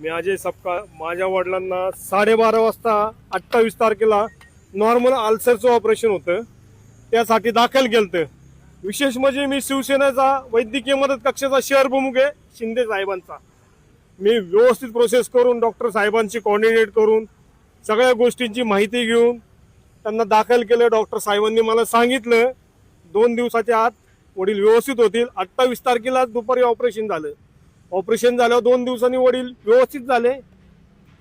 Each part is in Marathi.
मी अजय सपकाळ माझ्या वडिलांना साडेबारा वाजता अठ्ठावीस तारखेला नॉर्मल अल्सरचं ऑपरेशन होतं. त्यासाठी दाखल केलं विशेष म्हणजे मी शिवसेनेचा वैद्यकीय मदत कक्षाचा शहर प्रमुख आहे शिंदे साहेबांचा. मी व्यवस्थित प्रोसेस करून डॉक्टर साहेबांशी कॉर्डिनेट करून सगळ्या गोष्टींची माहिती घेऊन त्यांना दाखल केलं. डॉक्टर साहेबांनी मला सांगितलं दोन दिवसाच्या आत वडील व्यवस्थित होतील. अठ्ठावीस तारखेला दुपारी ऑपरेशन झालं. ऑपरेशन झालं दोन दिवसांनी वडील व्यवस्थित झाले.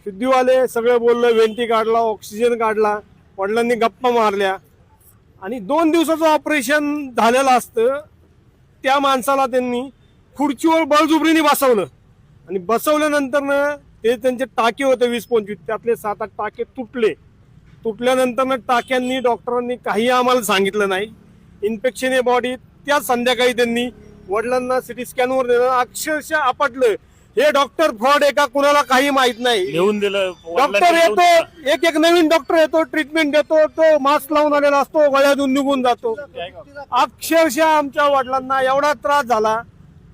शुद्धी आले सगळं बोललं वेंटी काढला ऑक्सिजन काढला. वडिलांनी गप्पा मारल्या. आणि दोन दिवसाचं ऑपरेशन झालेलं असतं त्या माणसाला त्यांनी खुर्चीवर बळजुबरीने बसवलं. आणि बसवल्यानंतर ना ते त्यांचे टाके होते वीस पंचवीस त्यातले सात आठ टाके तुटले. तुटल्यानंतर ना टाक्यांनी डॉक्टरांनी काही आम्हाला सांगितलं नाही. इन्फेक्शन आहे बॉडी त्याच संध्याकाळी त्यांनी वडिलांना सिटी स्कॅनवर नेलं अक्षरशः आपटलं हे डॉक्टर फ्रॉड आहे का कुणाला काही माहीत नाही. लिहून दिलं डॉक्टर येतो. एक एक नवीन डॉक्टर येतो ट्रीटमेंट देतो तो मास्क लावून आलेला असतो गळ्यातून निघून जातो. अक्षरशः आमच्या वडिलांना एवढा त्रास झाला.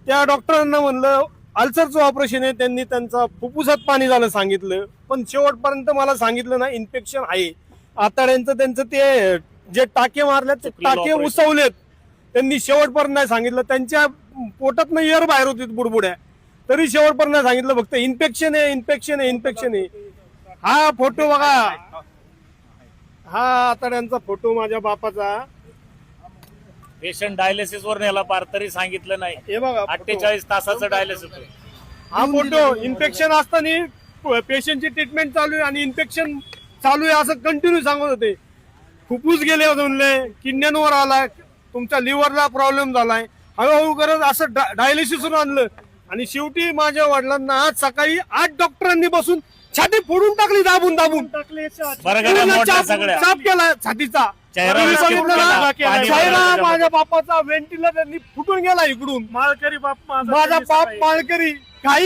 त्या डॉक्टरांना म्हणलं अल्सरचं ऑपरेशन आहे त्यांनी त्यांचा फुफ्फुसात पाणी झालं सांगितलं. पण शेवटपर्यंत मला सांगितलं ना इन्फेक्शन आहे. आताड्यांचं त्यांचं ते जे टाके मारले ते टाके. उसवलेत. त्यांनी शेवटपर्यंत नाही सांगितलं. त्यांच्या पोटात एअर बाहेर होती बुडबुड्या तरी शेवटपर्यंत नाही सांगितलं. फक्त इन्फेक्शन आहे इन्फेक्शन आहे इन्फेक्शन आहे. हा फोटो बघा. हा आताड्यांचा फोटो माझ्या बापाचा. पेशंट डायलिसिस वर नेला पार तरी सांगितलं नाही. हे बघा photo. अठ्ठेचाळीस तासाचं डायलिसिस हा फोटो. इन्फेक्शन असताना पेशंटची ट्रीटमेंट चालू आहे आणि इन्फेक्शन चालू आहे असं कंटिन्यू सांगत होते. फुफ्फुस गेले म्हणले किडण्यांवर आलाय. तुमच्या लिव्हरला प्रॉब्लेम झालाय. हळूहळू करत असं डायलिसिस आणलं. आणि शेवटी माझ्या वडिलांना आज सकाळी आठ डॉक्टरांनी बसून छाती फोडून टाकली दाबून दाबून. चाप केला छातीचा. चेहरा माझ्या बापाचा व्हेंटिलेटरनी फुटून गेला इकडून. माळकरी बाप माझा बाप माळकरी. काही